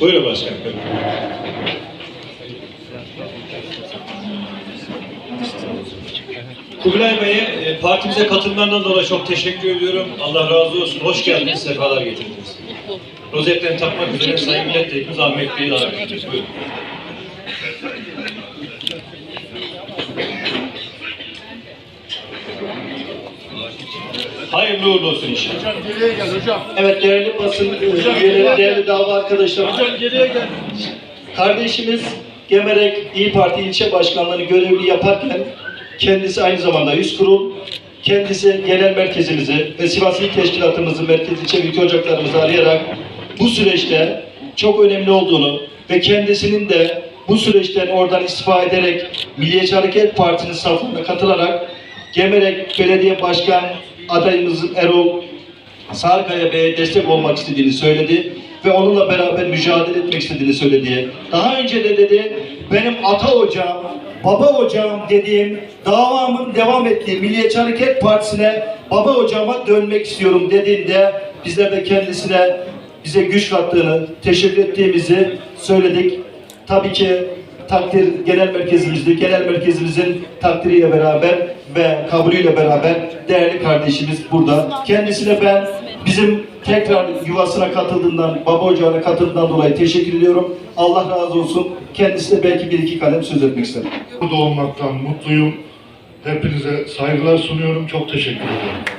Buyurun başkanım. Kubilay Bey'e e, partimize katılmandan dolayı çok teşekkür ediyorum. Allah razı olsun. Hoş geldiniz, sefalar getirdiniz. Rozetlerini takmak üzere Sayın Milletvekilimiz Ahmet Bey'i davet ediyoruz. Buyurun. Hayırlı uğurlu olsun inşallah. Hocam geriye gel hocam. Evet değerli basın üyeleri, değerli dava arkadaşlarım. Hocam geriye gel. Kardeşimiz Gemerek İyi Parti ilçe başkanlığı görevli yaparken kendisi aynı zamanda üst kurul, kendisi genel merkezimizi ve Sivas İl Teşkilatımızın merkez ilçe ülke ocaklarımızı arayarak bu süreçte çok önemli olduğunu ve kendisinin de bu süreçten oradan istifa ederek Milliyetçi Hareket Partisi'nin saflarına katılarak Gemerek Belediye Başkan adayımız Erol Sarkaya Bey'e destek olmak istediğini söyledi ve onunla beraber mücadele etmek istediğini söyledi. Daha önce de dedi benim ata ocağım, baba ocağım dediğim davamın devam ettiği Milliyetçi Hareket Partisi'ne baba ocağıma dönmek istiyorum dediğinde bizler de kendisine bize güç kattığını, teşekkür ettiğimizi söyledik. Tabii ki takdir genel merkezimizdi. Genel merkezimizin takdiriyle beraber ve kabulüyle beraber değerli kardeşimiz burada. Kendisine ben bizim tekrar yuvasına katıldığından, baba ocağına katıldığından dolayı teşekkür ediyorum. Allah razı olsun. Kendisine belki bir iki kalem söz etmek isterim. Burada olmaktan mutluyum. Hepinize saygılar sunuyorum. Çok teşekkür ederim.